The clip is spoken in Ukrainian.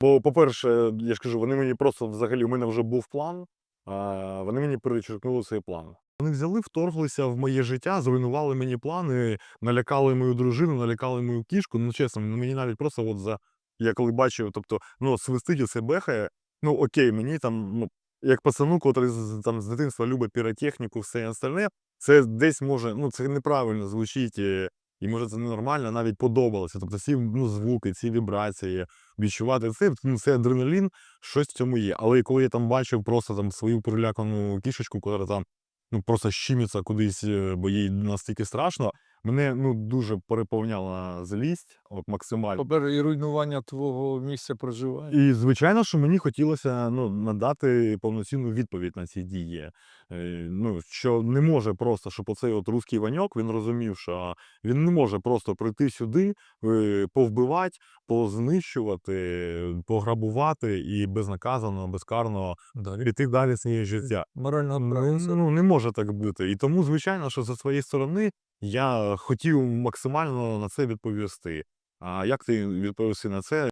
Бо, по-перше, я ж кажу, вони мені просто взагалі, у мене вже був план, а вони мені перечеркнули цей план. Вони взяли, вторглися в моє життя, зруйнували мені плани, налякали мою дружину, налякали мою кішку. Ну, чесно, мені навіть просто от за. Я коли бачив, тобто, ну, свистить це бехає, ну окей, мені там, ну, як пацану, котрий там, з дитинства любить піротехніку, все остальне, це десь може, ну, це неправильно звучить, і, може це ненормально, навіть подобалося. Тобто ці ну, звуки, ці вібрації, відчувати це, ну, це адреналін, щось в цьому є. Але коли я там бачив просто там свою перелякану кішечку, котра там ну, просто щимиться кудись, е, бо їй настільки страшно, мене ну, дуже переповняла злість, от максимально. По-перше, і руйнування твого місця проживання. І звичайно, що мені хотілося ну, надати повноцінну відповідь на ці дії. Е, ну, що не може просто, щоб оцей от русський ваньок, він розумів, що він не може просто прийти сюди, е, повбивати, познищувати, пограбувати і безнаказано, безкарно Далі. піти далі своє життя. Моральна Ну, ну, не може так бути. І тому, звичайно, що зі своєї сторони я хотів максимально на це відповісти. А як ти відповісти на це?